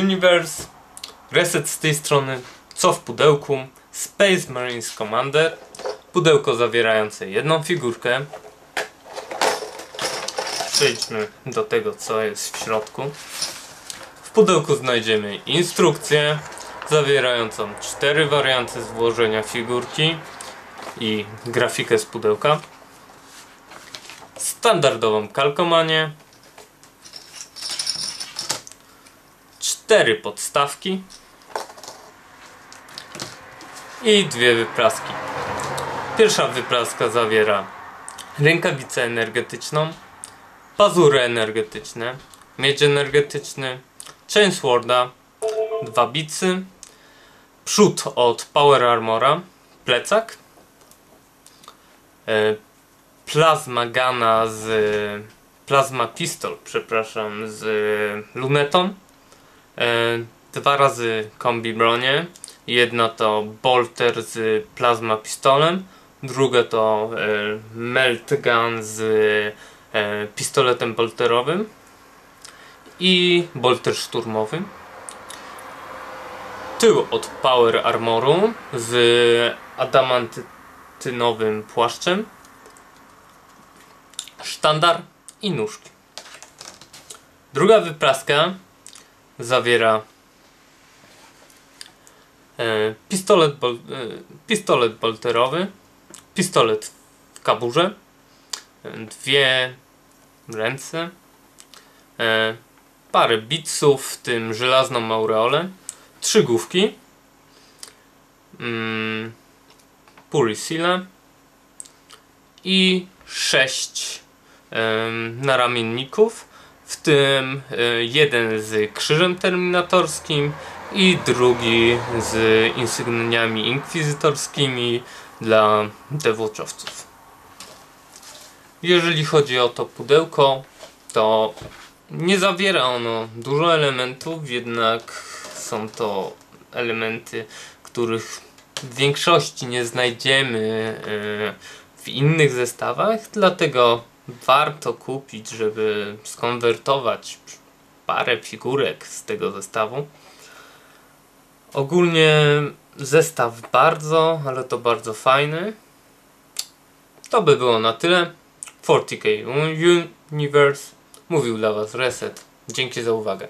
Universe, reset z tej strony, co w pudełku, Space Marines Commander, pudełko zawierające jedną figurkę. Przejdźmy do tego, co jest w środku. W pudełku znajdziemy instrukcję zawierającą cztery warianty złożenia figurki i grafikę z pudełka. Standardową kalkomanię. Cztery podstawki. I dwie wypraski. Pierwsza wypraska zawiera rękawicę energetyczną, pazury energetyczne, miedź energetyczny, chainsworda, dwa bicy, przód od Power Armora, plecak, e, plazma gana z plazma pistol, przepraszam, z lunetą, e, dwa razy kombi bronie, jedna to bolter z plazma pistolem, druga to e, melt gun z e, pistoletem bolterowym i bolter szturmowy. Tył od Power Armoru z adamantynowym płaszczem, sztandar i nóżki. Druga wypraska zawiera e, pistolet, bol, e, pistolet bolterowy, pistolet w kaburze, e, dwie ręce, parę bitsów, w tym żelazną aureolę, trzy główki, mm, Purisile i sześć naramienników, w tym e, jeden z krzyżem terminatorskim i drugi z insygniami inkwizytorskimi dla dewłoczowców. Jeżeli chodzi o to pudełko, to nie zawiera ono dużo elementów, jednak są to elementy, których w większości nie znajdziemy e, w innych zestawach, dlatego warto kupić, żeby skonwertować parę figurek z tego zestawu. Ogólnie zestaw bardzo, ale to bardzo fajny. To by było na tyle. 40k Universe mówił dla Was Reset. Dzięki za uwagę.